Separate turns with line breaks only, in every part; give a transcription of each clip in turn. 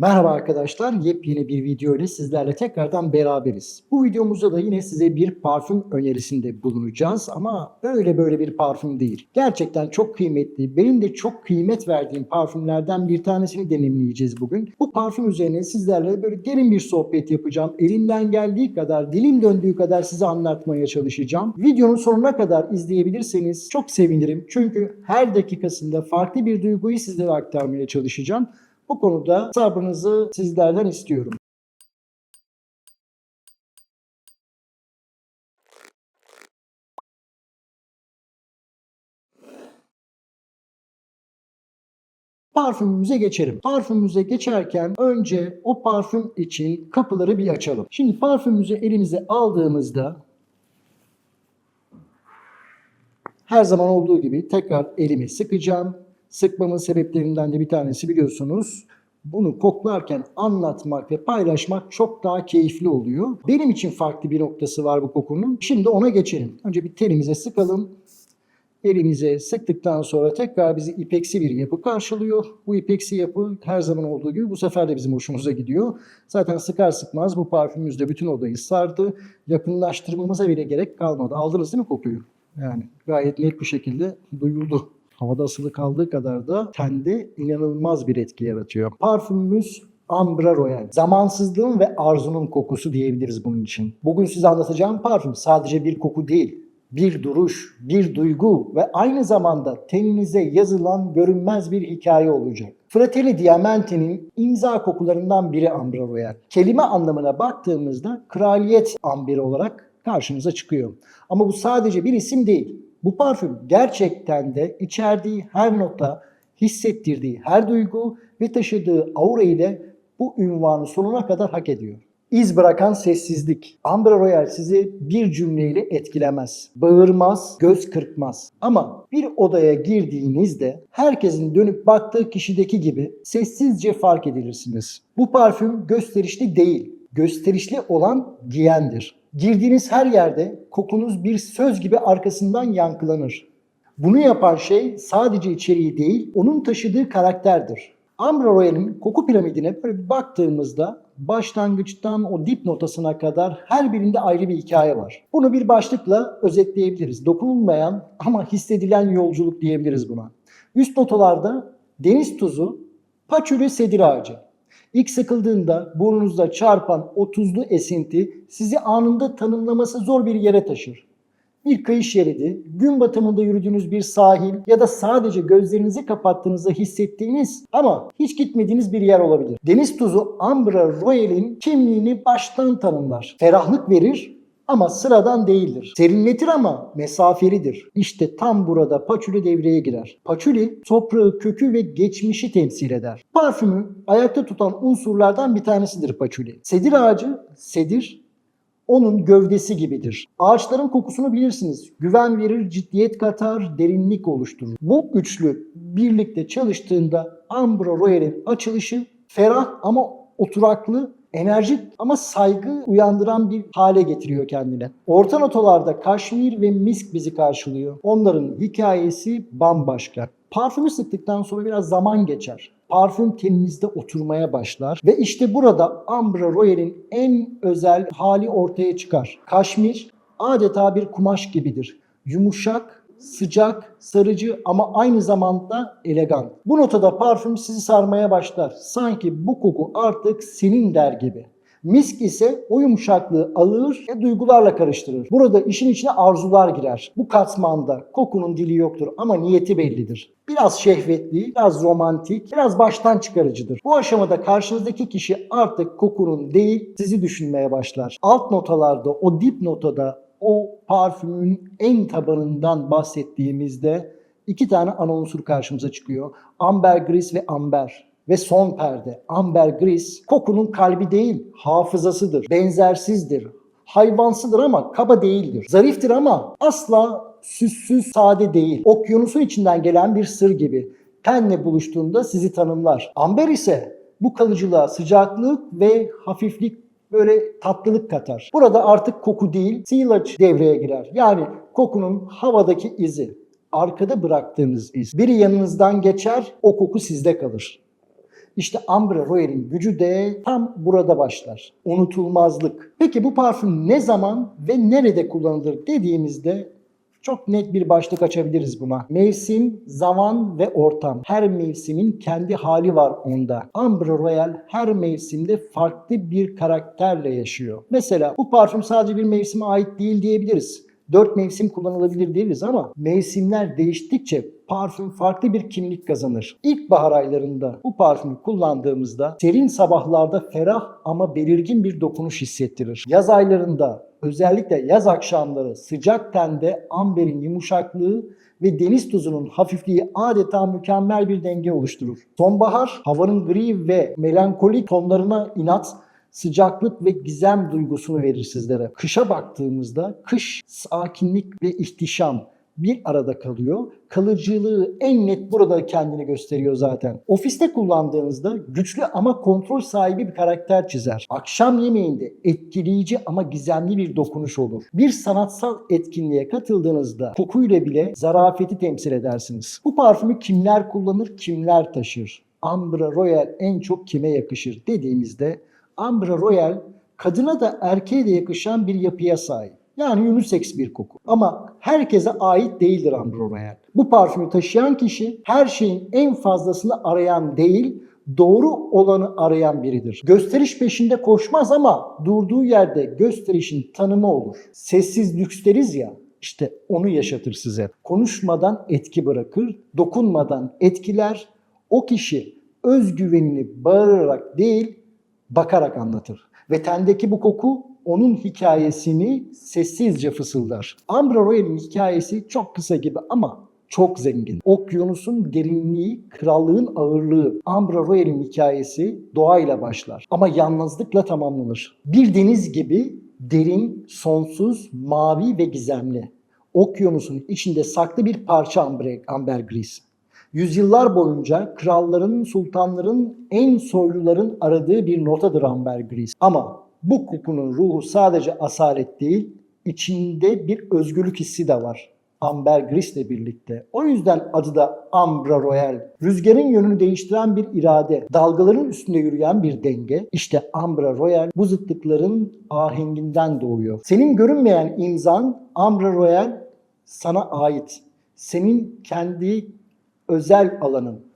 Merhaba arkadaşlar, yepyeni bir video ile sizlerle tekrardan beraberiz. Bu videomuzda da yine size bir parfüm önerisinde bulunacağız ama öyle böyle bir parfüm değil. Gerçekten çok kıymetli, benim de çok kıymet verdiğim parfümlerden bir tanesini deneyimleyeceğiz bugün. Bu parfüm üzerine sizlerle böyle derin bir sohbet yapacağım. Elimden geldiği kadar, dilim döndüğü kadar size anlatmaya çalışacağım. Videonun sonuna kadar izleyebilirseniz çok sevinirim. Çünkü her dakikasında farklı bir duyguyu sizlere aktarmaya çalışacağım. Bu konuda sabrınızı sizlerden istiyorum. Parfümümüze geçelim. Parfümümüze geçerken önce o parfüm için kapıları bir açalım. Şimdi parfümümüzü elimize aldığımızda her zaman olduğu gibi tekrar elimi sıkacağım. Sıkmamın sebeplerinden de bir tanesi biliyorsunuz. Bunu koklarken anlatmak ve paylaşmak çok daha keyifli oluyor. Benim için farklı bir noktası var bu kokunun. Şimdi ona geçelim. Önce bir telimize sıkalım. Elimize sıktıktan sonra tekrar bizi ipeksi bir yapı karşılıyor. Bu ipeksi yapı her zaman olduğu gibi bu sefer de bizim hoşumuza gidiyor. Zaten sıkar sıkmaz bu parfümümüzde bütün odayı sardı. Yakınlaştırmamıza bile gerek kalmadı. Aldınız değil mi kokuyu? Yani gayet net bir şekilde duyuldu. Havada asılı kaldığı kadar da tende inanılmaz bir etki yaratıyor. Parfümümüz Ambra Royal. Zamansızlığın ve arzunun kokusu diyebiliriz bunun için. Bugün size anlatacağım parfüm sadece bir koku değil. Bir duruş, bir duygu ve aynı zamanda teninize yazılan görünmez bir hikaye olacak. Fratelli Diamante'nin imza kokularından biri Ambra Royal. Kelime anlamına baktığımızda kraliyet amberi olarak karşımıza çıkıyor. Ama bu sadece bir isim değil. Bu parfüm gerçekten de içerdiği her nota, hissettirdiği her duygu ve taşıdığı aura ile bu ünvanı sonuna kadar hak ediyor. İz bırakan sessizlik. Amber Royal sizi bir cümleyle etkilemez. Bağırmaz, göz kırpmaz. Ama bir odaya girdiğinizde herkesin dönüp baktığı kişideki gibi sessizce fark edilirsiniz. Bu parfüm gösterişli değil. Gösterişli olan giyendir. Girdiğiniz her yerde kokunuz bir söz gibi arkasından yankılanır. Bunu yapan şey sadece içeriği değil, onun taşıdığı karakterdir. Amber Royal'in koku piramidine böyle bir baktığımızda başlangıçtan o dip notasına kadar her birinde ayrı bir hikaye var. Bunu bir başlıkla özetleyebiliriz. Dokunulmayan ama hissedilen yolculuk diyebiliriz buna. Üst notalarda deniz tuzu, paçülü sedir ağacı. İlk sıkıldığında burnunuzda çarpan o tuzlu esinti sizi anında tanımlaması zor bir yere taşır. Bir kıyı şeridi, gün batımında yürüdüğünüz bir sahil ya da sadece gözlerinizi kapattığınızda hissettiğiniz ama hiç gitmediğiniz bir yer olabilir. Deniz tuzu Ambra Royal'in kimliğini baştan tanımlar. Ferahlık verir ama sıradan değildir. Serinletir ama mesafelidir. İşte tam burada paçuli devreye girer. Paçuli toprağı, kökü ve geçmişi temsil eder. Parfümü ayakta tutan unsurlardan bir tanesidir paçuli. Sedir ağacı, sedir onun gövdesi gibidir. Ağaçların kokusunu bilirsiniz. Güven verir, ciddiyet katar, derinlik oluşturur. Bu üçlü birlikte çalıştığında Ambra Royal'in açılışı ferah ama oturaklı enerjik ama saygı uyandıran bir hale getiriyor kendine. Orta notalarda kaşmir ve misk bizi karşılıyor. Onların hikayesi bambaşka. Parfümü sıktıktan sonra biraz zaman geçer. Parfüm teninizde oturmaya başlar ve işte burada Ambra Royal'in en özel hali ortaya çıkar. Kaşmir adeta bir kumaş gibidir. Yumuşak, sıcak, sarıcı ama aynı zamanda elegan. Bu notada parfüm sizi sarmaya başlar. Sanki bu koku artık senin der gibi. Misk ise o yumuşaklığı alır ve duygularla karıştırır. Burada işin içine arzular girer. Bu katmanda kokunun dili yoktur ama niyeti bellidir. Biraz şehvetli, biraz romantik, biraz baştan çıkarıcıdır. Bu aşamada karşınızdaki kişi artık kokunun değil sizi düşünmeye başlar. Alt notalarda, o dip notada o parfümün en tabanından bahsettiğimizde iki tane ana unsur karşımıza çıkıyor. Ambergris ve amber ve son perde. Ambergris kokunun kalbi değil, hafızasıdır. Benzersizdir. Hayvansıdır ama kaba değildir. Zariftir ama asla süssüz, sade değil. Okyanusun içinden gelen bir sır gibi. Tenle buluştuğunda sizi tanımlar. Amber ise bu kalıcılığa sıcaklık ve hafiflik böyle tatlılık katar. Burada artık koku değil, silage devreye girer. Yani kokunun havadaki izi, arkada bıraktığınız iz. Biri yanınızdan geçer, o koku sizde kalır. İşte Amber Royal'in gücü de tam burada başlar. Unutulmazlık. Peki bu parfüm ne zaman ve nerede kullanılır dediğimizde çok net bir başlık açabiliriz buna. Mevsim, zaman ve ortam. Her mevsimin kendi hali var onda. Amber Royal her mevsimde farklı bir karakterle yaşıyor. Mesela bu parfüm sadece bir mevsime ait değil diyebiliriz. Dört mevsim kullanılabilir değiliz ama mevsimler değiştikçe parfüm farklı bir kimlik kazanır. İlkbahar aylarında bu parfümü kullandığımızda serin sabahlarda ferah ama belirgin bir dokunuş hissettirir. Yaz aylarında özellikle yaz akşamları sıcak tende amberin yumuşaklığı ve deniz tuzunun hafifliği adeta mükemmel bir denge oluşturur. Sonbahar havanın gri ve melankolik tonlarına inat sıcaklık ve gizem duygusunu verir sizlere. Kışa baktığımızda kış sakinlik ve ihtişam bir arada kalıyor. Kalıcılığı en net burada kendini gösteriyor zaten. Ofiste kullandığınızda güçlü ama kontrol sahibi bir karakter çizer. Akşam yemeğinde etkileyici ama gizemli bir dokunuş olur. Bir sanatsal etkinliğe katıldığınızda kokuyla bile zarafeti temsil edersiniz. Bu parfümü kimler kullanır, kimler taşır? Amber Royal en çok kime yakışır dediğimizde Amber Royal kadına da erkeğe de yakışan bir yapıya sahip. Yani unisex bir koku. Ama herkese ait değildir Royal. Bu parfümü taşıyan kişi her şeyin en fazlasını arayan değil, doğru olanı arayan biridir. Gösteriş peşinde koşmaz ama durduğu yerde gösterişin tanımı olur. Sessiz lüks deriz ya, işte onu yaşatır size. Konuşmadan etki bırakır, dokunmadan etkiler. O kişi özgüvenini bağırarak değil, bakarak anlatır. Ve tendeki bu koku onun hikayesini sessizce fısıldar. Amber Royal'in hikayesi çok kısa gibi ama çok zengin. Okyanusun derinliği, krallığın ağırlığı. Amber Royal'in hikayesi doğayla başlar ama yalnızlıkla tamamlanır. Bir deniz gibi derin, sonsuz, mavi ve gizemli. Okyanusun içinde saklı bir parça amber, ambergris. Yüzyıllar boyunca kralların, sultanların, en soyluların aradığı bir notadır ambergris. Ama bu kokunun ruhu sadece asalet değil, içinde bir özgürlük hissi de var. Ambergris ile birlikte. O yüzden adı da Ambra Royal. Rüzgarın yönünü değiştiren bir irade, dalgaların üstünde yürüyen bir denge. İşte Ambra Royal bu zıtlıkların ahenginden doğuyor. Senin görünmeyen imzan Ambra Royal sana ait. Senin kendi özel alanın.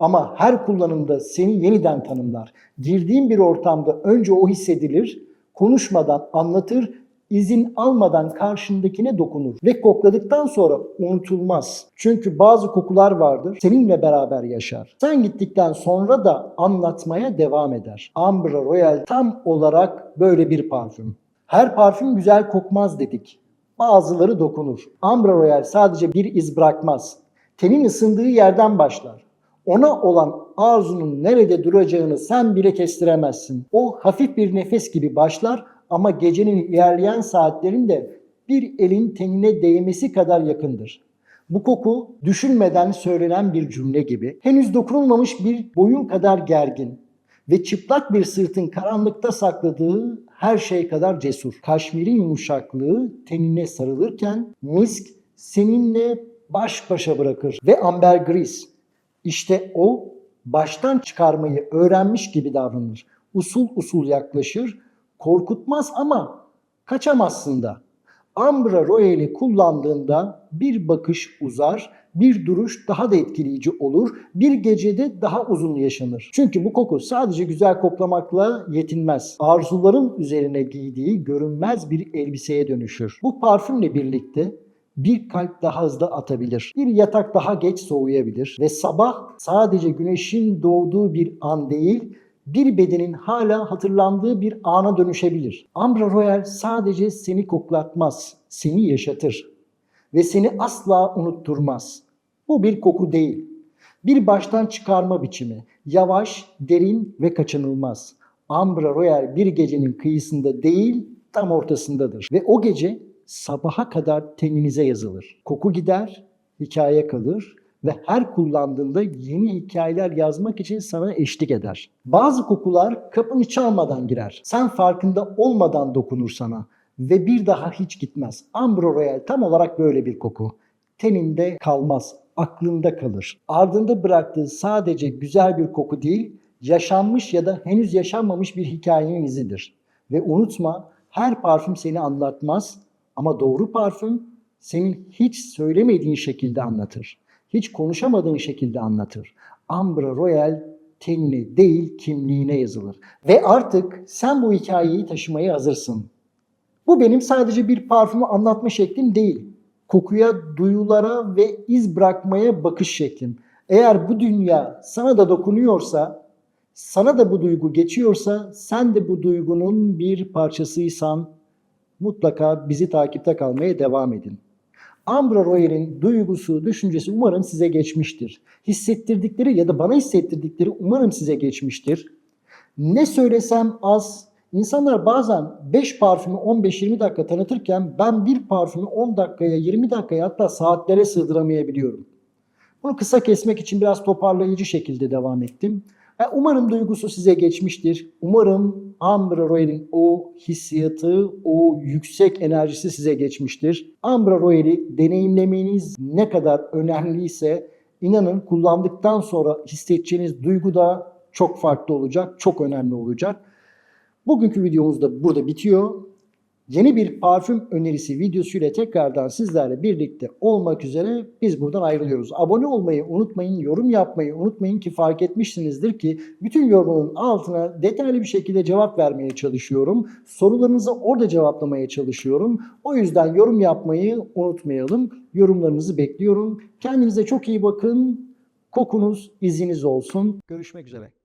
Ama her kullanımda seni yeniden tanımlar. Girdiğin bir ortamda önce o hissedilir, konuşmadan anlatır, izin almadan karşındakine dokunur ve kokladıktan sonra unutulmaz. Çünkü bazı kokular vardır seninle beraber yaşar. Sen gittikten sonra da anlatmaya devam eder. Amber Royal tam olarak böyle bir parfüm. Her parfüm güzel kokmaz dedik. Bazıları dokunur. Amber Royal sadece bir iz bırakmaz. Tenin ısındığı yerden başlar. Ona olan arzunun nerede duracağını sen bile kestiremezsin. O hafif bir nefes gibi başlar ama gecenin ilerleyen saatlerinde bir elin tenine değmesi kadar yakındır. Bu koku düşünmeden söylenen bir cümle gibi, henüz dokunulmamış bir boyun kadar gergin ve çıplak bir sırtın karanlıkta sakladığı her şey kadar cesur. Kaşmirin yumuşaklığı tenine sarılırken misk seninle baş başa bırakır ve ambergris işte o baştan çıkarmayı öğrenmiş gibi davranır. Usul usul yaklaşır, korkutmaz ama kaçamazsın da. Ambra Royale'i kullandığında bir bakış uzar, bir duruş daha da etkileyici olur, bir gecede daha uzun yaşanır. Çünkü bu koku sadece güzel koklamakla yetinmez. Arzuların üzerine giydiği görünmez bir elbiseye dönüşür. Bu parfümle birlikte bir kalp daha hızlı atabilir. Bir yatak daha geç soğuyabilir ve sabah sadece güneşin doğduğu bir an değil, bir bedenin hala hatırlandığı bir ana dönüşebilir. Ambra Royal sadece seni koklatmaz, seni yaşatır ve seni asla unutturmaz. Bu bir koku değil. Bir baştan çıkarma biçimi. Yavaş, derin ve kaçınılmaz. Ambra Royal bir gecenin kıyısında değil, tam ortasındadır. Ve o gece sabaha kadar teninize yazılır. Koku gider, hikaye kalır ve her kullandığında yeni hikayeler yazmak için sana eşlik eder. Bazı kokular kapını çalmadan girer. Sen farkında olmadan dokunur sana ve bir daha hiç gitmez. Ambro Royal tam olarak böyle bir koku. Teninde kalmaz, aklında kalır. Ardında bıraktığı sadece güzel bir koku değil, yaşanmış ya da henüz yaşanmamış bir hikayenin izidir. Ve unutma her parfüm seni anlatmaz ama doğru parfüm senin hiç söylemediğin şekilde anlatır. Hiç konuşamadığın şekilde anlatır. Ambra Royal tenine değil kimliğine yazılır. Ve artık sen bu hikayeyi taşımaya hazırsın. Bu benim sadece bir parfümü anlatma şeklim değil. Kokuya, duyulara ve iz bırakmaya bakış şeklim. Eğer bu dünya sana da dokunuyorsa, sana da bu duygu geçiyorsa, sen de bu duygunun bir parçasıysan mutlaka bizi takipte kalmaya devam edin. Ambra Royer'in duygusu, düşüncesi umarım size geçmiştir. Hissettirdikleri ya da bana hissettirdikleri umarım size geçmiştir. Ne söylesem az. İnsanlar bazen 5 parfümü 15-20 dakika tanıtırken ben bir parfümü 10 dakikaya, 20 dakikaya hatta saatlere sığdıramayabiliyorum. Bunu kısa kesmek için biraz toparlayıcı şekilde devam ettim. Umarım duygusu size geçmiştir. Umarım Ambra Royal'in o hissiyatı, o yüksek enerjisi size geçmiştir. Ambra Royal'i deneyimlemeniz ne kadar önemliyse inanın kullandıktan sonra hissedeceğiniz duygu da çok farklı olacak, çok önemli olacak. Bugünkü videomuz da burada bitiyor. Yeni bir parfüm önerisi videosuyla tekrardan sizlerle birlikte olmak üzere biz buradan ayrılıyoruz. Abone olmayı unutmayın, yorum yapmayı unutmayın ki fark etmişsinizdir ki bütün yorumun altına detaylı bir şekilde cevap vermeye çalışıyorum. Sorularınızı orada cevaplamaya çalışıyorum. O yüzden yorum yapmayı unutmayalım. Yorumlarınızı bekliyorum. Kendinize çok iyi bakın. Kokunuz iziniz olsun. Görüşmek üzere.